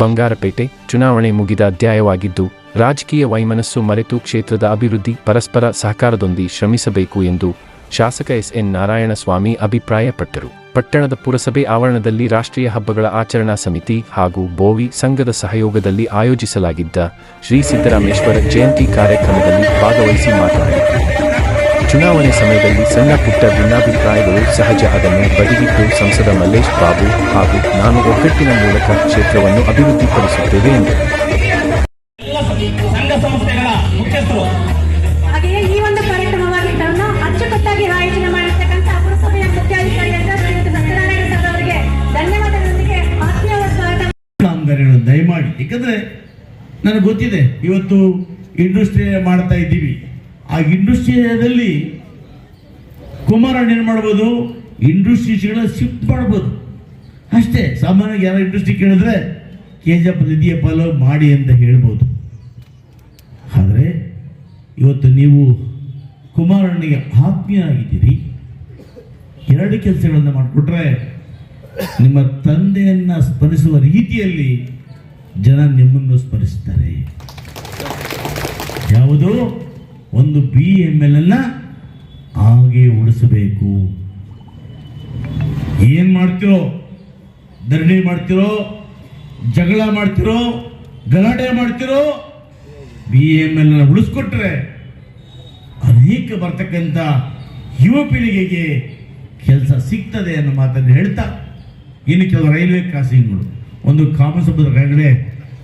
ಬಂಗಾರಪೇಟೆ ಚುನಾವಣೆ ಮುಗಿದ ಅಧ್ಯಾಯವಾಗಿದ್ದು, ರಾಜಕೀಯ ವೈಮನಸ್ಸು ಮರೆತು ಕ್ಷೇತ್ರದ ಅಭಿವೃದ್ಧಿ ಪರಸ್ಪರ ಸಹಕಾರದೊಂದಿಗೆ ಶ್ರಮಿಸಬೇಕು ಎಂದು ಶಾಸಕ ಎಸ್ ಎನ್ ನಾರಾಯಣಸ್ವಾಮಿ ಅಭಿಪ್ರಾಯಪಟ್ಟರು. ಪಟ್ಟಣದ ಪುರಸಭೆ ಆವರಣದಲ್ಲಿ ರಾಷ್ಟ್ರೀಯ ಹಬ್ಬಗಳ ಆಚರಣಾ ಸಮಿತಿ ಹಾಗೂ ಬೋವಿ ಸಂಘದ ಸಹಯೋಗದಲ್ಲಿ ಆಯೋಜಿಸಲಾಗಿದ್ದ ಶ್ರೀ ಸಿದ್ದರಾಮೇಶ್ವರ ಜಯಂತಿ ಕಾರ್ಯಕ್ರಮದಲ್ಲಿ ಭಾಗವಹಿಸಿ ಮಾತನಾಡಿದರು. ಚುನಾವಣೆ ಸಮಯದಲ್ಲಿ ಸಣ್ಣ ಪುಟ್ಟ ಭಿನ್ನಾಭಿಪ್ರಾಯಗಳು ಸಹಜ ಅದನ್ನು ಬದಿಗಿಟ್ಟು ಸಂಸದ ಮಲ್ಲೇಶ್ ಬಾಬು ಹಾಗೂ ನಾನು ಒಗ್ಗಟ್ಟಿನ ಮೂಲಕ ಕ್ಷೇತ್ರವನ್ನು ಅಭಿವೃದ್ಧಿಪಡಿಸುತ್ತೇವೆ ಕಾಮಗಾರಿಗಳನ್ನು ದಯಮಾಡಿ ಯಾಕಂದ್ರೆ ನನಗೆ ಗೊತ್ತಿದೆ ಇವತ್ತು ಇಂಡಸ್ಟ್ರಿ ಮಾಡ್ತಾ ಇದ್ದೀವಿ. ಆ ಇಂಡಸ್ಟ್ರಿಯಲ್ಲಿ ಕುಮಾರಣ್ಣ ಏನು ಮಾಡ್ಬೋದು? ಇಂಡಸ್ಟ್ರೀಸ್ಗಳ ಶಿಫ್ಟ್ ಮಾಡ್ಬೋದು. ಅಷ್ಟೇ, ಸಾಮಾನ್ಯವಾಗಿ ಯಾರೋ ಇಂಡಸ್ಟ್ರಿ ಕೇಳಿದ್ರೆ ಕೆ ಜಿ ಎಫ್ ಅಲ್ಲೋ ಮಾಡಿ ಅಂತ ಹೇಳ್ಬೋದು. ಆದರೆ, ಇವತ್ತು ನೀವು ಕುಮಾರಣ್ಣಿಗೆ ಆತ್ಮೀಯರಾಗಿದ್ದೀರಿ ಎರಡು ಕೆಲಸಗಳನ್ನು ಮಾಡಿಕೊಟ್ರೆ, ನಿಮ್ಮ ತಂದೆಯನ್ನು ಸ್ಮರಿಸುವ ರೀತಿಯಲ್ಲಿ ಜನ ನಿಮ್ಮನ್ನು ಸ್ಮರಿಸ್ತಾರೆ. ಯಾವುದು? ಒಂದು ಬಿ ಎಂ ಎಲ್ ಅನ್ನ ಹಾಗೆ ಉಳಿಸಬೇಕು. ಏನ್ ಮಾಡ್ತಿರೋ? ಧರಣಿ ಮಾಡ್ತಿರೋ? ಜಗಳ ಮಾಡ್ತಿರೋ? ಗಲಾಟೆ ಮಾಡ್ತಿರೋ? ಬಿ ಎಂ ಎಲ್ ಉಳಿಸ್ಕೊಟ್ರೆ ಅನೇಕ ಬರ್ತಕ್ಕಂಥ ಯುವ ಪೀಳಿಗೆಗೆ ಕೆಲಸ ಸಿಗ್ತದೆ ಅನ್ನೋ ಮಾತನ್ನು ಹೇಳ್ತಾ ಇನ್ನು ಕೆಲವು ರೈಲ್ವೆ ಕ್ರಾಸಿಂಗ್ಗಳು. ಒಂದು ಕಾಮಸಮುದ್ರ ಕೆಳಗಡೆ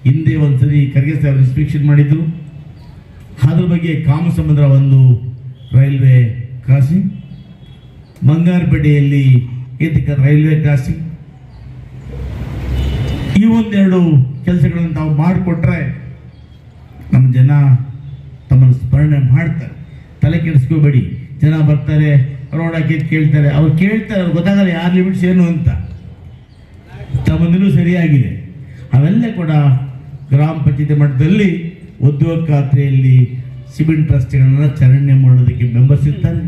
ಹಿಂದೆ ಒಂದ್ಸರಿ ಖರ್ಗೆ ಸಾಹೇಬ್ ಇನ್ಸ್ಪೆಕ್ಷನ್ ಮಾಡಿದ್ರು. ಅದ್ರ ಬಗ್ಗೆ ಕಾಮಸಮುದ್ರ ಒಂದು ರೈಲ್ವೆ ಕ್ರಾಸಿಂಗ್ ಬಂಗಾರಪೇಟೆಯಲ್ಲಿ ಇದಕ್ಕೆ ರೈಲ್ವೆ ಕ್ರಾಸಿಂಗ್. ಈ ಒಂದೆರಡು ಕೆಲಸಗಳನ್ನು ತಾವು ಮಾಡಿಕೊಟ್ರೆ ನಮ್ಮ ಜನ ತಮ್ಮನ್ನು ಸ್ಮರಣೆ ಮಾಡ್ತಾರೆ. ತಲೆ ಕೆಡಿಸ್ಕೋಬೇಡಿ. ಜನ ಬರ್ತಾರೆ ರೋಡ್ ಹಾಕಿ ಕೇಳ್ತಾರೆ. ಅವ್ರು ಕೇಳ್ತಾರೆ, ಅವ್ರು ಗೊತ್ತಾಗಲ್ಲ ಯಾರ ಲಿಮಿಟ್ಸ್ ಏನು ಅಂತ. ತಮ್ಮಂದಿನೂ ಸರಿಯಾಗಿದೆ. ಅವೆಲ್ಲ ಕೂಡ ಗ್ರಾಮ ಪಂಚಾಯತಿ ಮಟ್ಟದಲ್ಲಿ ಉದ್ಯೋಗ ಖಾತ್ರಿಯಲ್ಲಿ ಸಿಮೆಂಟ್ ಟ್ರಸ್ಟ್ಗಳನ್ನು ಚಲನೆ ಮಾಡೋದಕ್ಕೆ ಮೆಂಬರ್ಸ್ ಇರ್ತಾರೆ.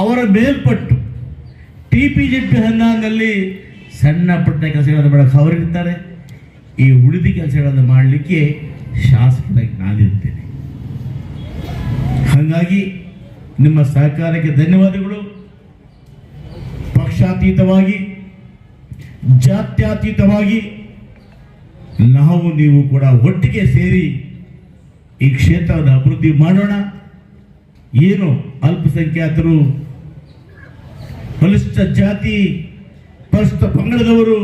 ಅವರ ಮೇಲ್ಪಟ್ಟು ಟಿ ಪಿ ಜೆ ಪಿ ಹನ್ನೊಂದಲ್ಲಿ ಸಣ್ಣ ಪುಟ್ಟ ಕೆಲಸಗಳನ್ನು ಮಾಡಕ್ಕೆ ಅವರಿರ್ತಾರೆ ಈ ಉಳಿದ ಕೆಲಸಗಳನ್ನು ಮಾಡಲಿಕ್ಕೆ ಶಾಸಕರಾಗಿ ನಾನಿರ್ತೇನೆ ಹಾಗಾಗಿ ನಿಮ್ಮ ಸಹಕಾರಕ್ಕೆ ಧನ್ಯವಾದಗಳು. ಪಕ್ಷಾತೀತವಾಗಿ, ಜಾತ್ಯತೀತವಾಗಿ ನಾವು ನೀವು ಕೂಡ ಒಟ್ಟಿಗೆ ಸೇರಿ ಈ ಕ್ಷೇತ್ರವನ್ನು ಅಭಿವೃದ್ಧಿ ಮಾಡೋಣ. ಏನು ಅಲ್ಪಸಂಖ್ಯಾತರು, ಬಲಿಷ್ಠ ಜಾತಿ, ಪರಿಷ್ಠ ಪಂಗಡದವರು,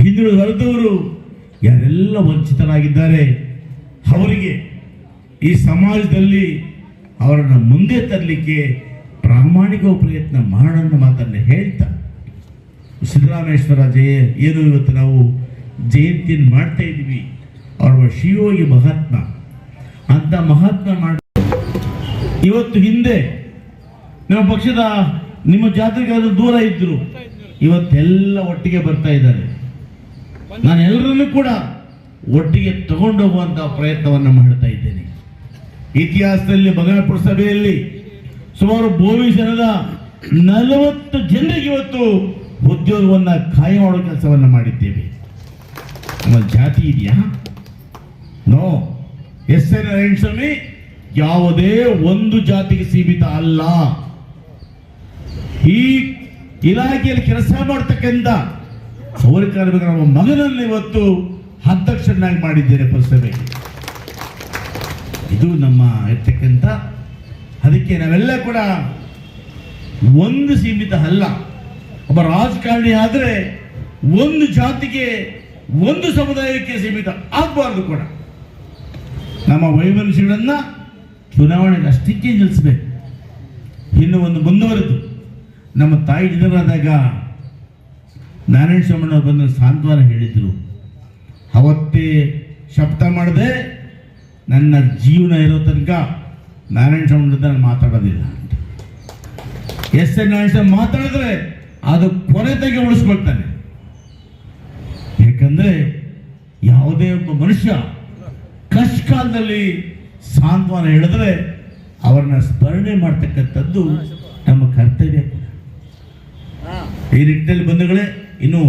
ಹಿಂದುಳಿದ ವರ್ಗದವರು, ಯಾರೆಲ್ಲ ವಂಚಿತರಾಗಿದ್ದಾರೆ, ಅವರಿಗೆ ಈ ಸಮಾಜದಲ್ಲಿ ಅವರನ್ನು ಮುಂದೆ ತರಲಿಕ್ಕೆ ಪ್ರಾಮಾಣಿಕ ಪ್ರಯತ್ನ ಮಾಡೋಣ ಮಾತನ್ನು ಹೇಳ್ತಾ. ಸಿದ್ದರಾಮೇಶ್ವರ ಜಯ, ಏನು ಇವತ್ತು ನಾವು ಜಯಂತಿಯನ್ನು ಮಾಡ್ತಾ ಇದ್ದೀವಿ. ಅವರ ಶಿವಯೋಗಿ ಮಹಾತ್ಮ. ಅಂತ ಮಹಾತ್ಮ ಮಾಡ ಇವತ್ತು ಹಿಂದೆ ನಿಮ್ಮ ಪಕ್ಷದ ನಿಮ್ಮ ಜಾತ್ರೆಗೆ ಅದು ದೂರ ಇದ್ರು. ಇವತ್ತೆಲ್ಲ ಒಟ್ಟಿಗೆ ಬರ್ತಾ ಇದ್ದಾರೆ. ನಾನು ಎಲ್ಲರನ್ನೂ ಕೂಡ ಒಟ್ಟಿಗೆ ತಗೊಂಡು ಹೋಗುವಂತಹ ಪ್ರಯತ್ನವನ್ನು ಮಾಡ್ತಾ ಇದ್ದೇನೆ. ಇತಿಹಾಸದಲ್ಲಿ ಬಗನಪುರ ಸಭೆಯಲ್ಲಿ ಸುಮಾರು ಭೂಮಿ ಜನದ ನಲವತ್ತು ಜನರಿಗೆ ಇವತ್ತು ಉದ್ಯೋಗವನ್ನ ಖಾಯಂ ಮಾಡೋ ಕೆಲಸವನ್ನ ಮಾಡಿದ್ದೇವೆ. ನಮ್ಮ ಜಾತಿ ಇದೆಯಾ? ನೋ ಎಸ್ ಎನ್ ನಾರಾಯಣಸ್ವಾಮಿ ಯಾವುದೇ ಒಂದು ಜಾತಿಗೆ ಸೀಮಿತ ಅಲ್ಲ. ಈ ಇಲಾಖೆಯಲ್ಲಿ ಕೆಲಸ ಮಾಡ್ತಕ್ಕಂಥ ಸೌರಕಾರ್ಮಿಕ ನಮ್ಮ ಮಗನನ್ನು ಇವತ್ತು ಅಧ್ಯಕ್ಷನಾಗಿ ಮಾಡಿದ್ದೇನೆ ಪುರಸಭೆಗೆ ಇದು ನಮ್ಮ ಇರ್ತಕ್ಕಂಥ, ಅದಕ್ಕೆ ನಾವೆಲ್ಲ ಕೂಡ ಒಂದು ಸೀಮಿತ ಅಲ್ಲ. ಒಬ್ಬ ರಾಜಕಾರಣಿ ಆದರೆ ಒಂದು ಜಾತಿಗೆ ಒಂದು ಸಮುದಾಯಕ್ಕೆ ಸೀಮಿತ ಆಗಬಾರ್ದು ಕೂಡ. ನಮ್ಮ ವೈಮನಸ್ಯಗಳನ್ನ ಚುನಾವಣೆಗೆ ಅಷ್ಟಕ್ಕೆ ನಿಲ್ಲಿಸಬೇಕು. ಇನ್ನು ಒಂದು ಮುಂದುವರೆದು, ನಮ್ಮ ತಾಯಿ ಜನರಾದಾಗ ನಾರಾಯಣ ಸ್ವಾಮಿಯವರು ಬಂದು ಸಾಂತ್ವನ ಹೇಳಿದ್ರು. ಅವತ್ತೇ ಶಬ್ದ ಮಾಡದೆ ನನ್ನ ಜೀವನ ಇರೋ ತನಕ ನಾರಾಯಣ ಸ್ವಾಮಿ ನಾನು ಮಾತಾಡೋದಿಲ್ಲ ಅಂತ. ಎಸ್ ಎನ್ ನಾರಾಯಣ ಸ್ವಾಮಿ ಮಾತಾಡಿದ್ರೆ ಅದು ಕೊನೆ ತೆಗೆ ಉಳಿಸ್ಕೊಳ್ತಾನೆ. ಯಾಕಂದ್ರೆ ಯಾವುದೇ ಒಬ್ಬ ಮನುಷ್ಯ ಕಷ್ಟ ಕಾಲದಲ್ಲಿ ಸಾಂತ್ವನ ಹೇಳಿದ್ರೆ ಅವರನ್ನ ಸ್ಮರಣೆ ಮಾಡ್ತಕ್ಕಂಥದ್ದು ನಮ್ಮ ಕರ್ತವ್ಯ ಈ ನಿಟ್ಟಿನಲ್ಲಿ ಬಂಧುಗಳೇ, ಇನ್ನು